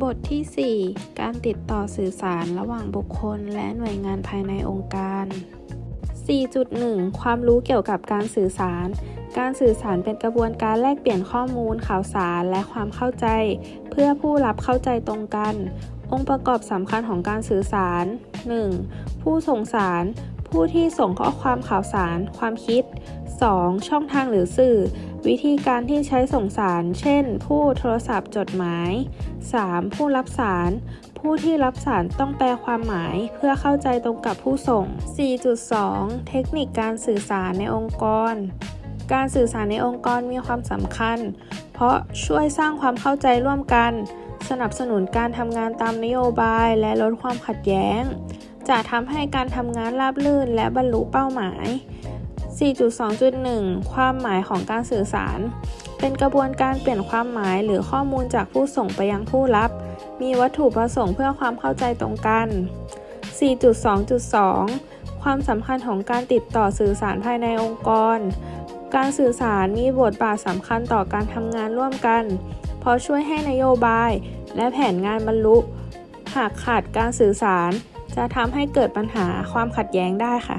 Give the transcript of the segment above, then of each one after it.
บทที่ 4 การติดต่อสื่อสารระหว่างบุคคล และหน่วยงานภายในองค์การ 4.1 ความรู้เกี่ยวกับการสื่อสาร การสื่อสารเป็นกระบวนการแลกเปลี่ยนข้อมูลข่าวสารและความเข้าใจ เพื่อผู้รับเข้าใจตรงกัน องค์ประกอบสำคัญของการสื่อสาร 1. ผู้ส่งสาร ผู้ที่ส่งข้อความข่าวสาร ความคิด 2. ช่องทางหรือสื่อ วิธีการที่ใช้ส่งสาร เช่น ผู้โทรศัพท์จดหมาย 3. ผู้รับสาร ผู้ที่รับสารต้องแปลความหมายเพื่อเข้าใจตรงกับผู้ส่ง 4.2 เทคนิคการสื่อสารในองค์กร การสื่อสารในองค์กรมีความสำคัญ เพราะช่วยสร้างความเข้าใจร่วมกัน สนับสนุนการทำงานตามนโยบายและลดความขัดแย้ง จะทำให้การทำงานราบรื่นและบรรลุเป้าหมาย 4.2.1 ความหมายของการสื่อสาร เป็นกระบวนการเปลี่ยนความหมายหรือข้อมูลจากผู้ส่งไปยังผู้รับ มีวัตถุประสงค์เพื่อความเข้าใจตรงกัน 4.2.2 ความสำคัญของการติดต่อสื่อสารภายในองค์กร การสื่อสารมีบทบาทสำคัญต่อการทำงานร่วมกัน เพราะช่วยให้นโยบาย และแผนงานบรรลุ หากขาดการสื่อสาร จะทำให้เกิดปัญหาความขัดแย้งได้ค่ะ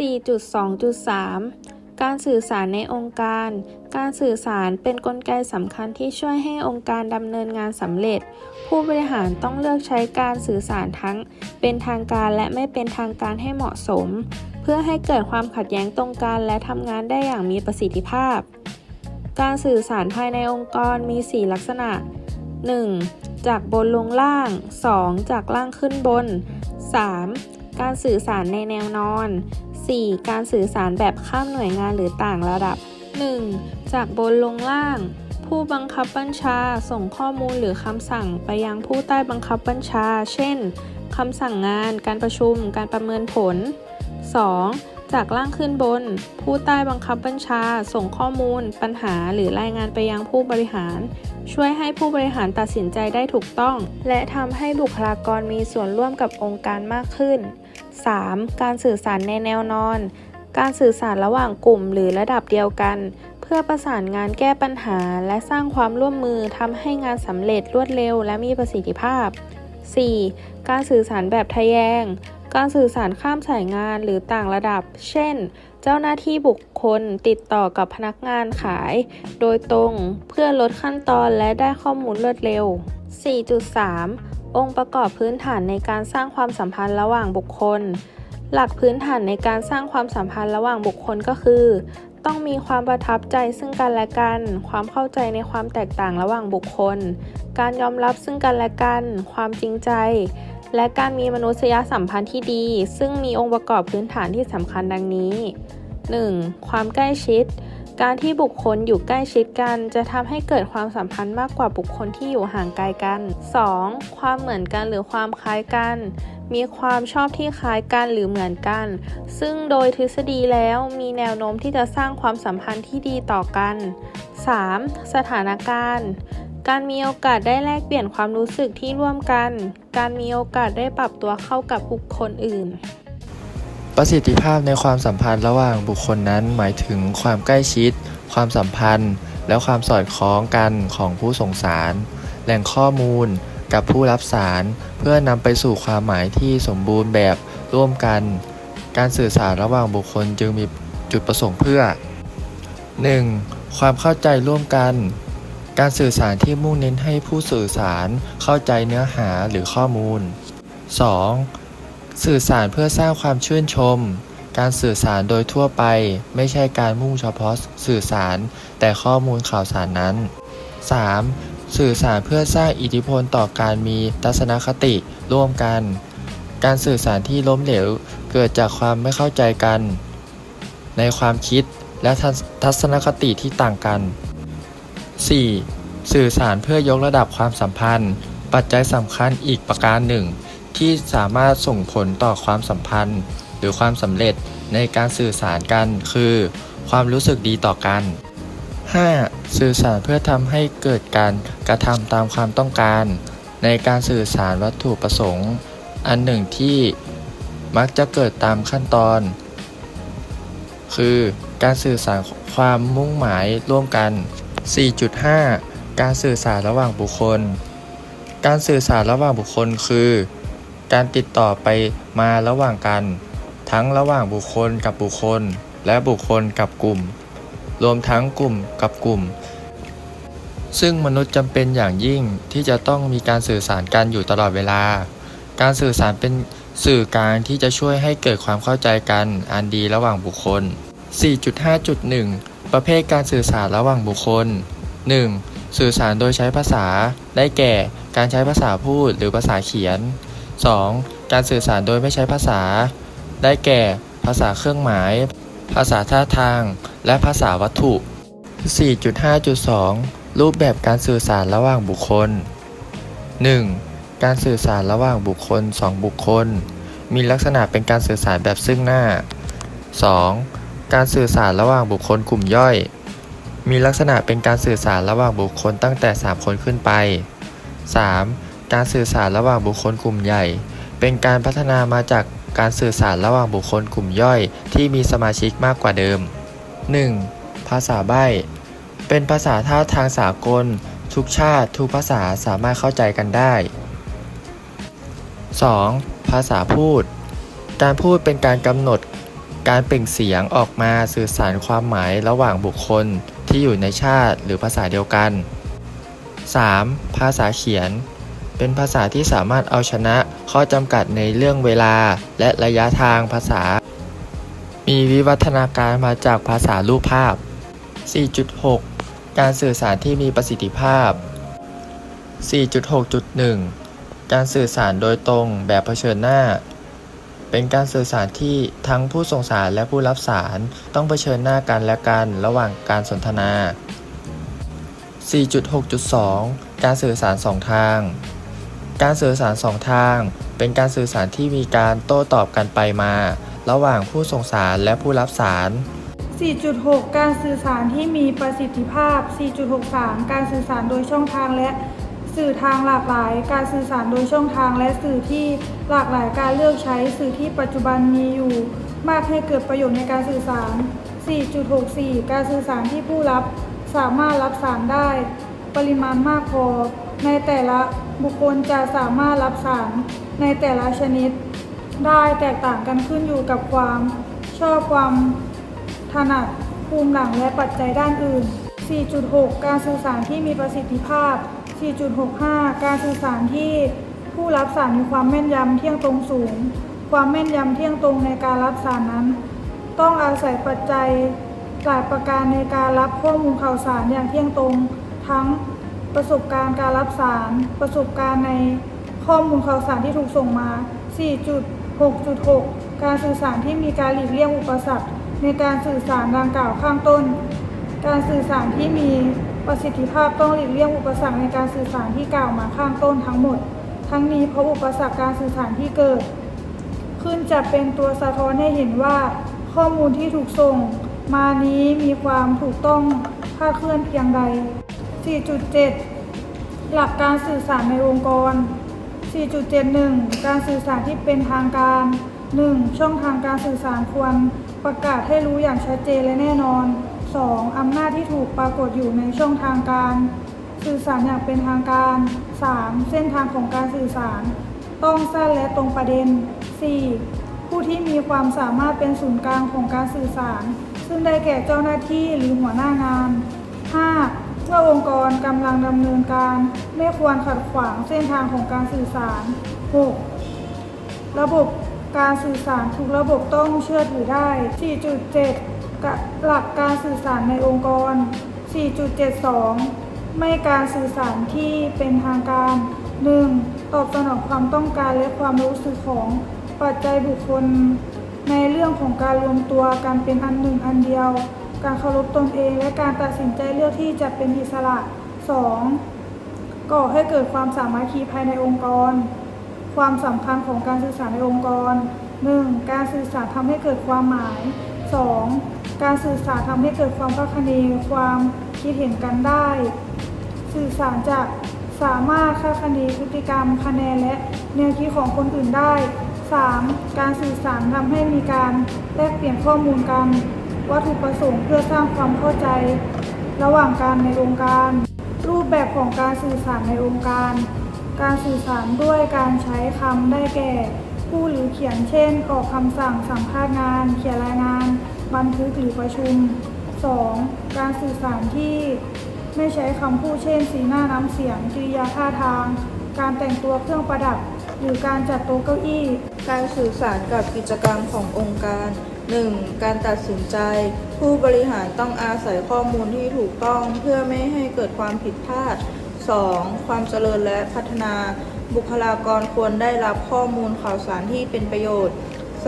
4.2.3 การสื่อสารในองค์การ การสื่อสารเป็นนกลไกสำคัญที่ช่วยให้องค์การดำเนินงานสำเร็จ ผู้บริหารต้องเลือกใช้การสื่อสารทั้ง เป็นทางการและไม่เป็นทางการให้เหมาะสม เพื่อให้เกิดความขัดแย้งตรงกันและทำงานได้อย่างมีประสิทธิภาพ การสื่อสารภายในองค์กรมี 4 ลักษณะ 1. จากบนลงล่าง 2. จากล่างขึ้นบน 3. การสื่อสารในแนวนอน 4. การสื่อสารแบบข้ามหน่วยงานหรือต่างระดับ 1. จากบนลงล่าง ผู้บังคับบัญชาส่งข้อมูลหรือคำสั่งไปยังผู้ใต้บังคับบัญชา เช่นคำสั่งงาน การประชุม การประเมินผล 2. จากล่างขึ้นบน ผู้ใต้บังคับบัญชา ส่งข้อมูล ปัญหาหรือรายงานไปยังผู้บริหาร ช่วยให้ผู้บริหารตัดสินใจได้ถูกต้อง และทำให้บุคลากรมีส่วนร่วมกับองค์การมากขึ้น 3. การสื่อสารในแนวนอน การสื่อสารระหว่างกลุ่มหรือระดับเดียวกัน เพื่อประสานงานแก้ปัญหา และสร้างความร่วมมือทำให้งานสำเร็จรวดเร็วและมีประสิทธิภาพ 4. การสื่อสารแบบทะแยง การสื่อสารข้ามสายงานหรือต่างระดับ เช่น เจ้าหน้าที่บุคคลติดต่อกับพนักงานขาย โดยตรงเพื่อลดขั้นตอนและได้ข้อมูลรวดเร็ว 4.3 องค์ประกอบพื้นฐานในการสร้างความสัมพันธ์ระหว่างบุคคล หลักพื้นฐานในการสร้างความสัมพันธ์ระหว่างบุคคลก็คือ ต้องมีความประทับใจซึ่งกันและกัน ความเข้าใจในความแตกต่างระหว่างบุคคล การยอมรับซึ่งกันและกัน ความจริงใจ และการมีมนุษยสัมพันธ์ที่ดี ซึ่งมีองค์ประกอบพื้นฐานที่สำคัญดังนี้ 1. ความใกล้ชิด การที่บุคคลอยู่ใกล้ชิดกัน จะทำให้เกิดความสัมพันธ์มากกว่าบุคคลที่อยู่ห่างไกลกัน 2. ความเหมือนกันหรือความคล้ายกัน มีความชอบที่คล้ายกันหรือเหมือนกัน ซึ่งโดยทฤษฎีแล้วมีแนวโน้มที่จะสร้างความสัมพันธ์ที่ดีต่อกัน 3. สถานการณ์การมีโอกาสได้แลกเปลี่ยนความรู้สึกที่ร่วมกัน การมีโอกาสได้ปรับตัวเข้ากับบุคคลอื่น ประสิทธิภาพในความสัมพันธ์ระหว่างบุคคลนั้นหมายถึงความใกล้ชิด ความสัมพันธ์ และความสอดคล้องกันของผู้ส่งสาร แหล่งข้อมูลกับผู้รับสาร เพื่อนำไปสู่ความหมายที่สมบูรณ์แบบร่วมกัน การสื่อสารระหว่างบุคคลจึงมีจุดประสงค์เพื่อ 1. ความเข้าใจร่วมกัน การสื่อสารที่มุ่งเน้นให้ผู้สื่อสารเข้าใจเนื้อหาหรือข้อมูล 2. สื่อสารเพื่อสร้างความชื่นชม การสื่อสารโดยทั่วไป ไม่ใช่การมุ่งเฉพาะสื่อสาร แต่ข้อมูลข่าวสารนั้น 3. สื่อสารเพื่อสร้างอิทธิพลต่อการมีทัศนคติร่วมกัน การสื่อสารที่ล้มเหลว เกิดจากความไม่เข้าใจกัน ในความคิดและทัศนคติที่ต่างกัน 4. สื่อสารเพื่อยกระดับความสัมพันธ์ ปัจจัยสำคัญอีกประการหนึ่ง ที่สามารถส่งผลต่อความสัมพันธ์ หรือความสำเร็จในการสื่อสารกัน คือ ความรู้สึกดีต่อกัน 5. สื่อสารเพื่อทำให้เกิดการกระทำตามความต้องการ ในการสื่อสารวัตถุประสงค์ อันหนึ่งที่มักจะเกิดตามขั้นตอน คือการสื่อสารความมุ่งหมายร่วมกัน 4.5 การสื่อสารระหว่างบุคคล การสื่อสารระหว่างบุคคลคือ การติดต่อไปมาระหว่างกัน ทั้งระหว่างบุคคลกับบุคคล และบุคคลกับกลุ่ม รวมทั้งกลุ่มกับกลุ่ม ซึ่งมนุษย์จำเป็นอย่างยิ่งที่จะต้องมีการสื่อสารกันอยู่ตลอดเวลา การสื่อสารเป็นสื่อกลางที่จะช่วยให้เกิดความเข้าใจกันอันดีระหว่างบุคคล 4.5.1 ประเภทการสื่อสารระหว่างบุคคล 1. สื่อสารโดยใช้ภาษา ได้แก่ การใช้ภาษาพูดหรือภาษาเขียน 2. การสื่อสารโดยไม่ใช้ภาษา ได้แก่ ภาษาเครื่องหมาย ภาษาท่าทาง และภาษาวัตถุ 4.5.2 รูปแบบการสื่อสารระหว่างบุคคล 1. การสื่อสารระหว่างบุคคล 2 บุคคล มีลักษณะเป็นการสื่อสารแบบซึ่งหน้า 2. การสื่อสารระหว่างบุคคลกลุ่มย่อย มีลักษณะเป็นการสื่อสารระหว่างบุคคลตั้งแต่ 3 คนขึ้นไป 3. การสื่อสารระหว่างบุคคลกลุ่มใหญ่ เป็นการพัฒนามาจากการสื่อสารระหว่างบุคคลกลุ่มย่อย ที่มีสมาชิกมากกว่าเดิม 1. ภาษาใบ้ เป็นภาษาท่าทางสากล ทุกชาติ ทุกภาษาสามารถเข้าใจกันได้ 2. ภาษาพูด การพูดเป็นการกำหนด การเปล่งเสียงออกมาสื่อสารความหมายระหว่างบุคคลที่อยู่ในชาติหรือภาษาเดียวกัน 3. ภาษาเขียน เป็นภาษาที่สามารถเอาชนะ ข้อจำกัดในเรื่องเวลา และระยะทางภาษา มีวิวัฒนาการมาจากภาษารูปภาพ 4.6 การสื่อสารที่มีประสิทธิภาพ 4.6.1 การสื่อสารโดยตรงแบบเผชิญหน้า เป็นการสื่อสารที่ทั้งผู้ส่งสารและผู้รับสารต้องเผชิญหน้ากันและกันระหว่างการสนทนา 4.6.2 การสื่อสารสองทาง การสื่อสารสองทาง เป็นการสื่อสารที่มีการโต้ตอบกันไปมา ระหว่างผู้ส่งสารและผู้รับสาร 4.6 การสื่อสารที่มีประสิทธิภาพ 4.63 การสื่อสารโดยช่องทางและสื่อทางหลากหลาย การสื่อสารโดยช่องทางและสื่อที่หลากหลายการเลือกใช้สื่อที่ปัจจุบันมีอยู่ มากให้เกิดประโยชน์ในการสื่อสาร 4.64 การสื่อสารที่ผู้รับสามารถรับสารได้ ปริมาณมากพอในแต่ละ บุคคลจะสามารถรับสารในแต่ละชนิด ได้แตกต่างกันขึ้นอยู่กับความ ชอบความถนัดภูมิหลังและปัจจัยด้านอื่น 4.6 การสื่อสารที่มีประสิทธิภาพ 4.65 การสื่อสารที่ผู้รับสารมีความแม่นยำเที่ยงตรงสูง ความแม่นยำเที่ยงตรงในการรับสารนั้น ต้องอาศัยปัจจัยหลายประการในการรับข้อมูลข่าวสารอย่างเที่ยงตรงทั้ง ประสบการณ์การรับสาร ประสบการณ์ในข้อมูลข่าวสารที่ถูกส่งมา 4.6.6 การสื่อสารที่มีการหลีกเลี่ยงอุปสรรคในการสื่อสารดังกล่าวข้างต้น การสื่อสารที่มีประสิทธิภาพต้องหลีกเลี่ยงอุปสรรคในการสื่อสารที่กล่าวมาข้างต้นทั้งหมด ทั้งนี้เพราะอุปสรรคการสื่อสารที่เกิด ขึ้นจะเป็นตัวสะท้อนให้เห็นว่า ข้อมูลที่ถูกส่ง มานี้มีความถูกต้องคาดเคลื่อนเพียงใด 4.7 หลักการสื่อสารในองค์กร 4.71 การสื่อสารที่เป็นทางการ 1. ช่องทางการสื่อสารควรประกาศให้รู้อย่างชัดเจนและแน่นอน 2. อำนาจที่ถูกปรากฏอยู่ในช่องทางการ สื่อสารอย่างเป็นทางการ 3. เส้นทางของการสื่อสาร ต้องสั้นและตรงประเด็น 4. ผู้ที่มีความสามารถเป็นศูนย์กลางของการสื่อสาร ซึ่งได้แก่เจ้าหน้าที่หรือหัวหน้างาน 5. เมื่อองค์กรกำลังดำเนินการไม่ควรขัดขวางเส้นทางของการสื่อสาร 6. ระบบการสื่อสารทุกระบบต้องเชื่อถือได้ 4.7 หลักการสื่อสารในองค์กร 4.72 ไม่การสื่อสารที่เป็นทางการ 1. ตอบสนองความต้องการและความรู้สึกของปัจจัยบุคคล ในเรื่องของการรวมตัวกันเป็นอันหนึ่งอันเดียว การเคารพตนเองและการตัดสินใจเลือกที่จะเป็นอิสระ 2. ก่อให้เกิดความสามัคคีภายในองค์กร ความสำคัญของการสื่อสารในองค์กร 1. การสื่อสารทำให้เกิดความหมาย 2. การสื่อสารทำให้เกิดความพัฒนีความคิดเห็นกันได้ สื่อสารจะสามารถคาดคะเนพฤติกรรมคะแนนและแนวคิดของคนอื่นได้ 3. การสื่อสารทำให้มีการแลกเปลี่ยนข้อมูลกัน วัตถุประสงค์เพื่อสร้างความเข้าใจ ระหว่างกันในองค์การรรูปแบบของการสื่อสารในองค์การ การสื่อสารด้วยการใช้คำได้แก่ ผู้หรือเขียนเช่น ออกคำสั่งสัมภาษณ์งาน เขียนรายงาน บันทึกหรือประชุม 2. การสื่อสารที่ไม่ใช้คำพูดเช่น สีหน้าน้ำเสียงกิริยาท่าทาง การแต่งตัวเครื่องประดับ หรือการจัดโต๊ะเก้าอี้ การสื่อสารกับกิจกรรมขององค์การ 1. การตัดสินใจ ผู้บริหารต้องอาศัยข้อมูลที่ถูกต้องเพื่อไม่ให้เกิดความผิดพลาด 2. ความเจริญและพัฒนาบุคลากรควรได้รับข้อมูลข่าวสารที่เป็นประโยชน์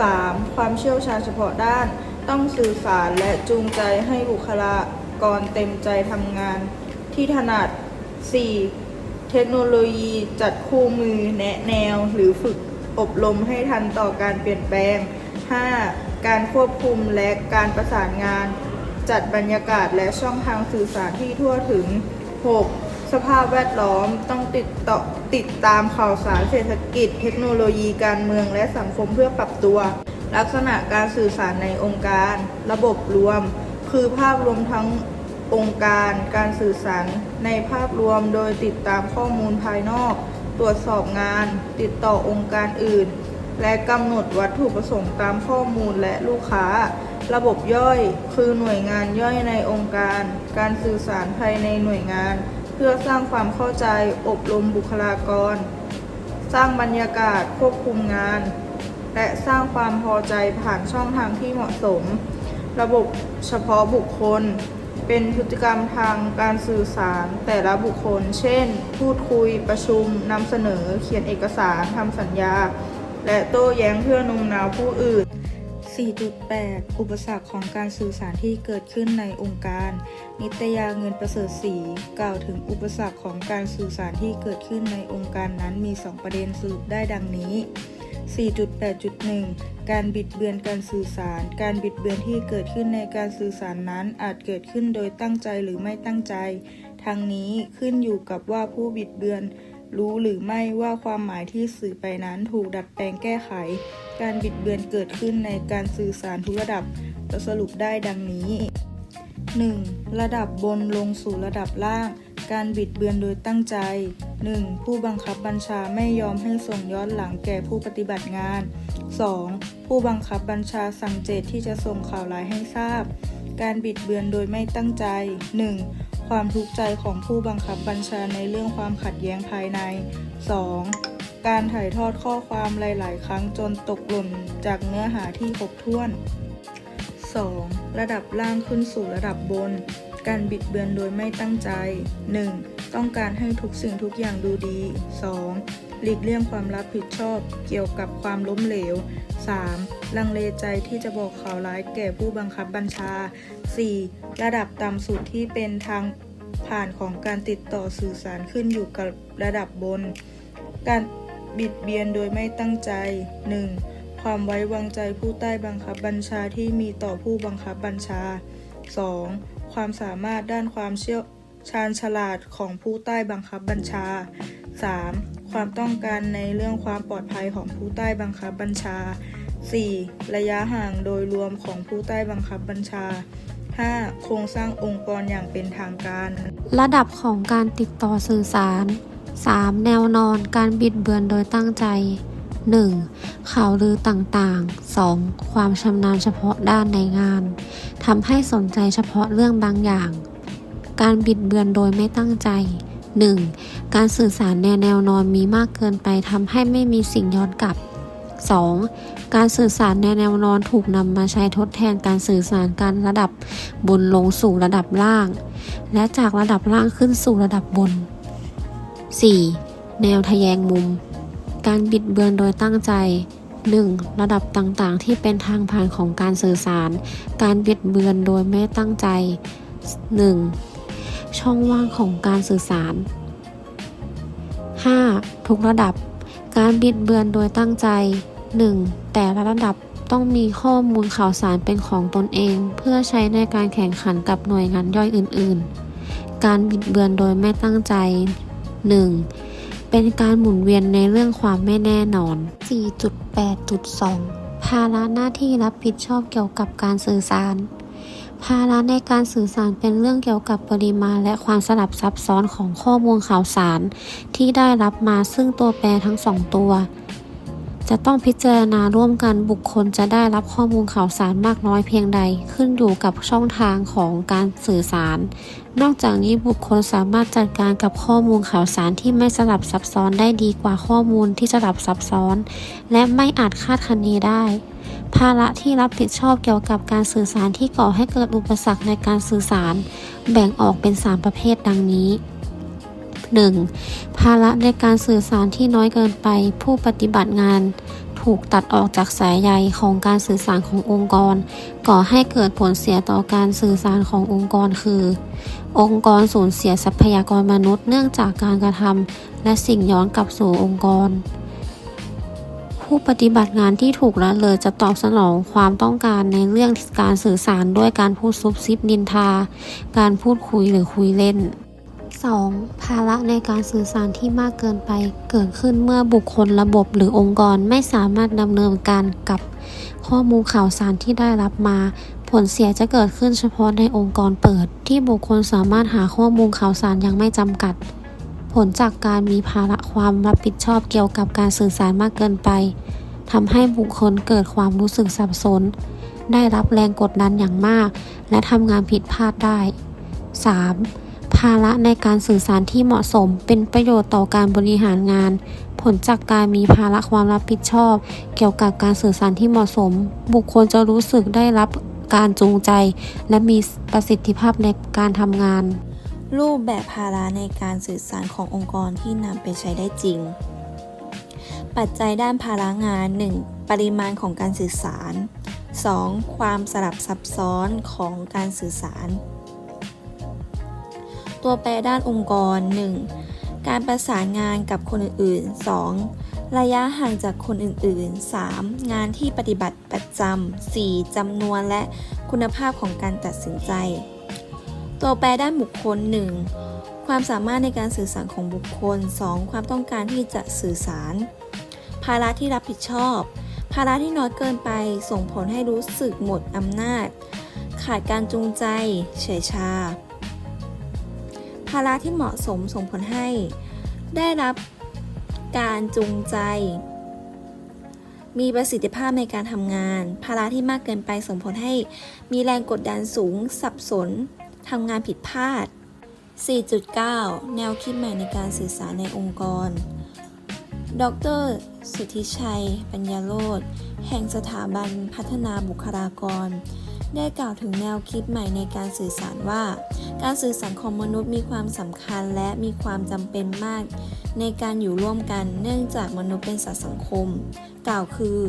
3. ความเชี่ยวชาญเฉพาะด้าน ต้องสื่อสารและจูงใจให้บุคลากรเต็มใจทำงาน ที่ถนัด 4. เทคโนโลยีจัดคู่มือแนะแนวหรือฝึกอบรมให้ทันต่อการเปลี่ยนแปลง 5. การควบคุมและการประสานงาน จัดบรรยากาศและช่องทางสื่อสารที่ทั่วถึง 6. สภาพแวดล้อมต้องติดต่อติดตามข่าวสารเศรษฐกิจ เทคโนโลยีการเมืองและสังคมเพื่อปรับตัว ลักษณะการสื่อสารในองค์การ ระบบรวม คือภาพรวมทั้งองค์การ การสื่อสารในภาพรวมโดยติดตามข้อมูลภายนอก ตรวจสอบงาน ติดต่อองค์การอื่น และกำหนดวัตถุประสงค์ตามข้อมูลและลูกค้า ระบบย่อย คือหน่วยงานย่อยในองค์การ การสื่อสารภายในหน่วยงาน เพื่อสร้างความเข้าใจอบรมบุคลากร สร้างบรรยากาศควบคุมงาน และสร้างความพอใจผ่านช่องทางที่เหมาะสม ระบบเฉพาะบุคคล เป็นพฤติกรรมทางการสื่อสารแต่ละบุคคล เช่น พูดคุยประชุมนำเสนอเขียนเอกสารทำสัญญา และโต้แย้งเพื่อโนมน้าวผู้อื่น 4.8 อุปสรรคของการสื่อสารที่เกิดขึ้นในองค์การ นิตยาเงินประเสริฐศรีกล่าวถึงอุปสรรคของการสื่อสารที่เกิดขึ้นในองค์การนั้นมี 2 ประเด็นสรุปได้ดังนี้ 4.8.1 การบิดเบือนการสื่อสาร การบิดเบือนที่เกิดขึ้นในการสื่อสารนั้นอาจเกิดขึ้นโดยตั้งใจหรือไม่ตั้งใจ ทั้งนี้ขึ้นอยู่กับว่าผู้บิดเบือน รู้หรือไม่ว่าความหมายที่สื่อไปนั้นถูกดัดแปลงแก้ไข การบิดเบือนเกิดขึ้นในการสื่อสารทุกระดับเราสรุปได้ดังนี้ 1. ระดับบนลงสู่ระดับล่าง การบิดเบือนโดยตั้งใจ 1. ผู้บังคับบัญชาไม่ยอมให้ส่งย้อนหลังแก่ผู้ปฏิบัติงาน 2. ผู้บังคับบัญชาสั่งเจตที่จะส่งข่าวร้ายให้ทราบ การบิดเบือนโดยไม่ตั้งใจ 1. ความทุกข์ใจของผู้บังคับบัญชาในเรื่องความขัดแย้งภายใน 2. การถ่ายทอดข้อความหลาย ๆ ครั้งจนตกหล่นจากเนื้อหาที่ครบถ้วน 2. ระดับล่างขึ้นสู่ระดับบน การบิดเบือนโดยไม่ตั้งใจ 1. ต้องการให้ทุกสิ่งทุกอย่างดูดี 2. หลีกเลี่ยงความรับผิดชอบเกี่ยวกับความล้มเหลว 3. ลังเลใจที่จะบอกข่าวร้ายแก่ผู้บังคับบัญชา 4. ระดับต่ำสุดที่เป็นทางผ่านของการติดต่อสื่อสารขึ้นอยู่กับระดับบน การบิดเบียนโดยไม่ตั้งใจ 1. ความไว้วางใจผู้ใต้บังคับบัญชาที่มีต่อผู้บังคับบัญชา 2. ความสามารถด้านความเชี่ยว ชาญฉลาดของผู้ใต้บังคับบัญชา 3. ความต้องการในเรื่องความปลอดภัยของผู้ใต้บังคับบัญชา 4. ระยะห่างโดยรวมของผู้ใต้บังคับบัญชา 5. โครงสร้างองค์กรอย่างเป็นทางการ ระดับของการติดต่อสื่อสาร 3. แนวนอนการบิดเบือนโดยตั้งใจ 1. ข่าวลือต่างๆ 2. ความชำนาญเฉพาะด้านในงานทำให้สนใจเฉพาะเรื่องบางอย่าง การบิดเบือนโดยไม่ตั้งใจ 1. การสื่อสารในแนวนอนมีมากเกินไปทำให้ไม่มีสิ่งย้อนกลับ 2. การสื่อสารในแนวนอนถูกนำมาใช้ทดแทนการสื่อสารการระดับบนลงสู่ระดับล่าง และจากระดับล่างขึ้นสู่ระดับบน 4. แนวทะแยงมุม การบิดเบือนโดยตั้งใจ 1. ระดับต่างๆ ที่เป็นทางผ่านของการสื่อสาร การบิดเบือนโดยไม่ตั้งใจ 1. ช่องว่างของการสื่อสาร 5. ทุกระดับ การบิดเบือนโดยตั้งใจ 1. แต่ละระดับต้องมีข้อมูลข่าวสารเป็นของตนเอง เพื่อใช้ในการแข่งขันกับหน่วยงานย่อยอื่น ๆ การบิดเบือนโดยไม่ตั้งใจ 1. เป็นการหมุนเวียนในเรื่องความไม่แน่นอน 4.8.2 ภาระหน้าที่รับผิดชอบเกี่ยวกับการสื่อสาร ภาระในการสื่อสารเป็นเรื่องเกี่ยวกับปริมาณและความสลับซับซ้อนของข้อมูลข่าวสาร ที่ได้รับมาซึ่งตัวแปรทั้งสองตัว จะต้องพิจารณาร่วมกันบุคคลจะได้รับข้อมูลข่าวสารมากน้อยเพียงใด ขึ้นอยู่กับช่องทางของการสื่อสาร นอกจากนี้บุคคลสามารถจัดการกับข้อมูลข่าวสารที่ไม่สลับซับซ้อนได้ดีกว่าข้อมูลที่สลับซับซ้อน และไม่อาจคาดคะเนได้ ภาระที่รับผิดชอบเกี่ยวกับการสื่อสารที่ก่อให้เกิดอุปสรรคในการสื่อสาร แบ่งออกเป็น 3 ประเภทดังนี้ 1. ภาระในการสื่อสารที่น้อยเกินไป ผู้ปฏิบัติงาน ถูกตัดออกจากสายใยของการสื่อสารขององค์กร ก่อให้เกิดผลเสียต่อการสื่อสารขององค์กรคือ องค์กรสูญเสียทรัพยากรมนุษย์เนื่องจากการกระทำและสิ่งย้อนกลับสู่องค์กร ผู้ปฏิบัติงานที่ถูกละเลยจะตอบสนองความต้องการในเรื่องการสื่อสารด้วยการพูดซุบซิบนินทา การพูดคุยหรือคุยเล่น 2. ภาระในการสื่อสารที่มากเกินไปเกิดขึ้นเมื่อบุคคลระบบหรือองค์กรไม่สามารถดำเนินการกับข้อมูลข่าวสารที่ได้รับมา ผลเสียจะเกิดขึ้นเฉพาะในองค์กรเปิด ที่บุคคลสามารถหาข้อมูลข่าวสารยังไม่จำกัด ผลจากการมีภาระความรับผิดชอบเกี่ยวกับการสื่อสารมากเกินไปทำให้บุคคลเกิดความรู้สึกสับสน ได้รับแรงกดดันอย่างมาก และทำงานผิดพลาดได้ 3. ภาระในการสื่อสารที่เหมาะสมเป็นประโยชน์ต่อการบริหารงาน ผลจากการมีภาระความรับผิดชอบ เกี่ยวกับการสื่อสารที่เหมาะสม บุคคลจะรู้สึกได้รับการจูงใจ และมีประสิทธิภาพในการทำงาน รูปแบบภาระในการสื่อสารขององค์กรที่นำไปใช้ได้จริง ปัจจัยด้านภาระงาน 1. ปริมาณของการสื่อสาร 2. ความสลับซับซ้อนของการสื่อสาร ตัวแปรด้านองค์กร 1. การประสานงานกับคนอื่นๆ 2. ระยะห่างจากคนอื่นๆ 3. งานที่ปฏิบัติประจำ 4. จำนวนและคุณภาพของการตัดสินใจ ตัวแปรด้านบุคคล 1. ความสามารถในการสื่อสารของบุคคล 2. ความต้องการที่จะสื่อสาร ภาระที่รับผิดชอบ ภาระที่น้อยเกินไปส่งผลให้รู้สึกหมดอำนาจ ขาดการจูงใจ เฉยชา ภาระที่เหมาะสมส่งผลให้ ได้รับการจูงใจ มีประสิทธิภาพในการทำงาน ภาระที่มากเกินไปส่งผลให้ มีแรงกดดันสูง สับสน ทำงานผิดพลาด 4.9 แนวคิดใหม่ในการสื่อสารในองค์กร ดร สุทธิชัย ปัญญาโรธแห่งสถาบันพัฒนาบุคลากร ได้กล่าวถึงแนวคิดใหม่ในการสื่อสารว่า การสื่อสารของมนุษย์มีความสำคัญและมีความจำเป็นมาก ในการอยู่ร่วมกันเนื่องจากมนุษย์เป็นสัตว์สังคม กล่าวคือ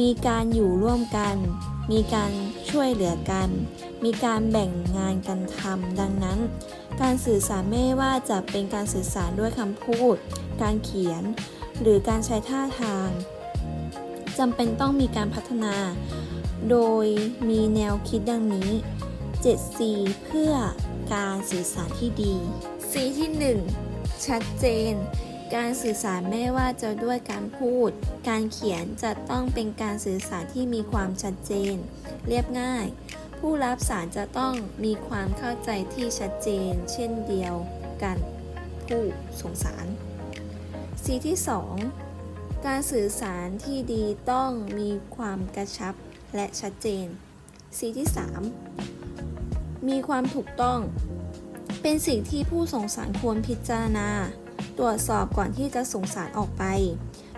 มีการอยู่ร่วมกัน มีการช่วยเหลือกัน มีการแบ่งงานกันทำดังนั้น การสื่อสารไม่ว่าจะเป็นการสื่อสารด้วยคำพูด การเขียน หรือการใช้ท่าทางจำเป็นต้องมีการพัฒนา โดยมีแนวคิดดังนี้ 7C เพื่อการสื่อสารที่ดี C ที่ 1 ชัดเจน การสื่อสารไม่ว่าจะด้วยการพูด การเขียนจะต้องเป็นการสื่อสารที่มีความชัดเจน เรียบง่าย ผู้รับสารจะต้องมีความเข้าใจที่ชัดเจน เช่นเดียวกันผู้ส่งสาร C ที่ 2 การสื่อสารที่ดีต้องมีความกระชับและชัดเจน C ที่ 3 มีความถูกต้อง เป็นสิ่งที่ผู้ส่งสารควรพิจารณา ตรวจสอบก่อนที่จะส่งสารออกไป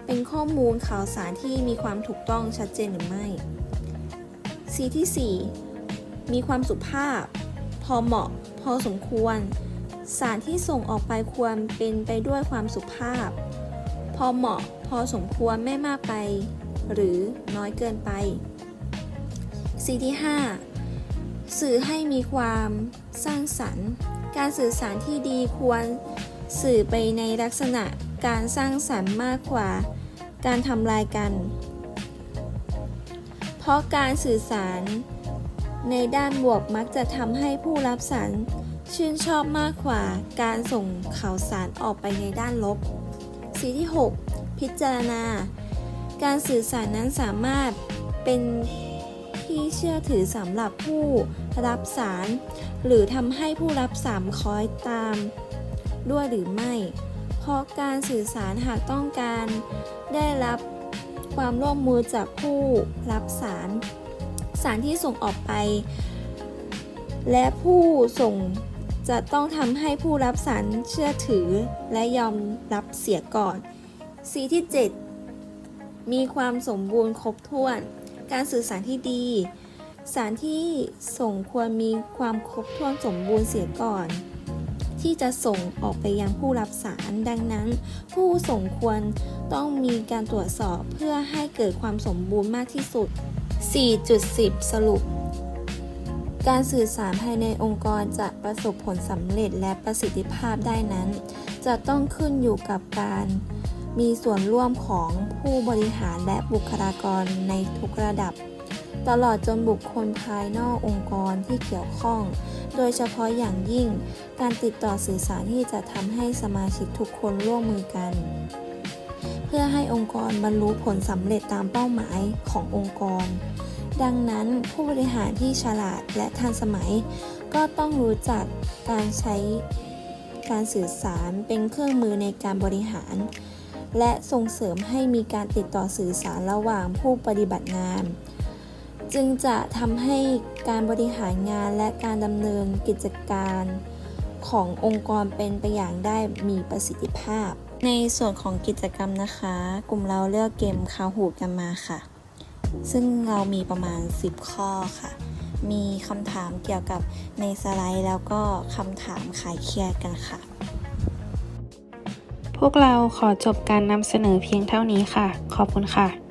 เป็นข้อมูลข่าวสารที่มีความถูกต้องชัดเจนหรือไม่ C ที่ 4 มีความสุภาพ พอเหมาะ พอสมควร สารที่ส่งออกไปควรเป็นไปด้วยความสุภาพ พอเหมาะ พอสมควรไม่มากไป หรือน้อยเกินไป C ที่ 5 สื่อให้มีความสร้างสรรค์ การสื่อสารที่ดีควร สื่อไปในลักษณะการสร้างสรรค์มากกว่า การทำลายกัน เพราะการสื่อสารในด้านบวกมักจะทำให้ผู้รับสารชื่นชอบมากกว่า การส่งข่าวสารออกไปในด้านลบสีที่ 6 พิจารณา การสื่อสารนั้นสามารถเป็นที่เชื่อถือสำหรับผู้รับสาร หรือทำให้ผู้รับสารคอยตาม ด้วยหรือไม่ เพราะการสื่อสารหากต้องการได้รับความร่วมมือจากผู้รับสาร สารที่ส่งออกไป และผู้ส่งจะต้องทำให้ผู้รับสารเชื่อถือและยอมรับเสียก่อน C ที่ 7 มีความสมบูรณ์ครบถ้วน การสื่อสารที่ดี สารที่ส่งควรมีความครบถ้วนสมบูรณ์เสียก่อน ที่จะส่งออกไปยังผู้รับสาร ดังนั้น ผู้ส่งควรต้องมีการตรวจสอบเพื่อให้เกิดความสมบูรณ์มากที่สุด 4.10 สรุป การสื่อสารภายในองค์กรจะประสบผลสำเร็จและประสิทธิภาพได้นั้น จะต้องขึ้นอยู่กับการมีส่วนร่วมของผู้บริหารและบุคลากรในทุกระดับ ตลอดจนบุคคลภายนอกองค์กรที่เกี่ยวข้อง โดยเฉพาะอย่างยิ่ง การติดต่อสื่อสารที่จะทำให้สมาชิกทุกคนร่วมมือกัน เพื่อให้องค์กรบรรลุผลสำเร็จตามเป้าหมายขององค์กร ดังนั้นผู้บริหารที่ฉลาดและทันสมัย ก็ต้องรู้จักการใช้การสื่อสารเป็นเครื่องมือในการบริหาร และส่งเสริมให้มีการติดต่อสื่อสารระหว่างผู้ปฏิบัติงาน จึงจะทำให้การบริหารงานและการดำเนินกิจการขององค์กรเป็นไปอย่างได้มีประสิทธิภาพ ในส่วนของกิจกรรมนะคะ กลุ่มเราเลือกเกมคาหูดกันมาค่ะ ซึ่งเรามีประมาณ 10 ข้อค่ะ มีคำถามเกี่ยวกับในสไลด์ แล้วก็คำถามขายเครียดกันค่ะ พวกเราขอจบการนำเสนอเพียงเท่านี้ค่ะ ขอบคุณค่ะ